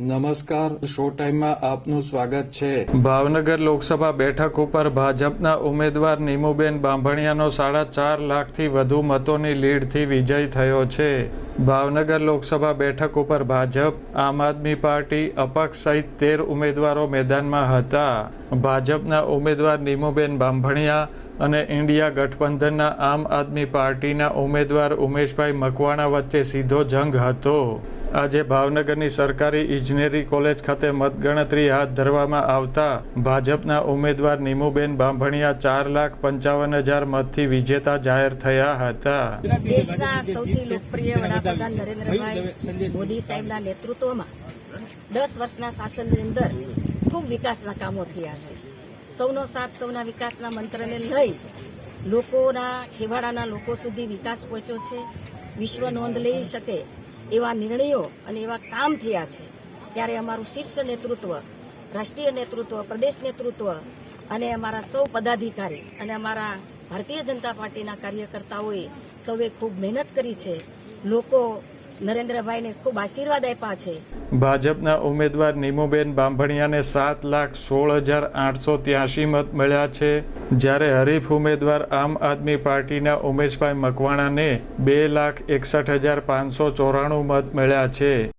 નમસ્કાર, શો ટાઈમમાં આપનું સ્વાગત છે. ભાવનગર લોકસભા બેઠક ઉપર ભાજપના ઉમેદવાર નીમુબેન બાંભણિયાનો સાડા ચાર લાખથી વધુ મતોની લીડથી વિજય થયો છે. ભાવનગર લોકસભા બેઠક ઉપર ભાજપ, આમ આદમી પાર્ટી, અપક્ષ સહિત તેર ઉમેદવારો મેદાનમાં હતા. ભાજપના ઉમેદવાર નીમુબેન બાંભણિયા અને ઇન્ડિયા ગઠબંધનના આમ આદમી પાર્ટીના ઉમેદવાર ઉમેશભાઈ મકવાણા વચ્ચે સીધો જંગ હતો. આજે ભાવનગરની સરકારી ઇજનેરી કોલેજ ખાતે મતગણતરી હાથ ધરવામાં આવતા ભાજપના ઉમેદવાર નીમુબેન બાંભણિયા ચાર લાખ પંચાવન હજાર મતથી વિજેતા જાહેર થયા હતા. દેશના સૌથી લોકપ્રિય વડાપ્રધાન નરેન્દ્રભાઈ મોદી સાહેબના નેતૃત્વમાં દસ વર્ષના શાસનની અંદર ખૂબ વિકાસના કામો થયા છે. સૌનો સાથ, સૌના વિકાસના મંત્રને લઈ લોકોના, છેવાડાના લોકો સુધી વિકાસ પહોંચ્યો છે. વિશ્વ નોંધ લઈ શકે એવા નિર્ણયો અને એવા કામ થયા છે. ત્યારે અમારું શીર્ષ નેતૃત્વ, રાષ્ટ્રીય નેતૃત્વ, પ્રદેશ નેતૃત્વ અને અમારા સૌ પદાધિકારી અને અમારા ભારતીય જનતા પાર્ટીના કાર્યકર્તાઓએ સૌએ ખૂબ મહેનત કરી છે. લોકો નરેન્દ્રભાઈને ખૂબ આશીર્વાદ આપ્યા છે. ભાજપના ઉમેદવાર નીમુબેન બાંભણિયાને સાત લાખ સોળ હજાર આઠસો ત્યાસી મત મળ્યા છે. જ્યારે હરીફ ઉમેદવાર આમ આદમી પાર્ટીના ઉમેશભાઈ મકવાણાને બે લાખ એકસઠ હજાર પાંચસો ચોરાણું મત મળ્યા છે.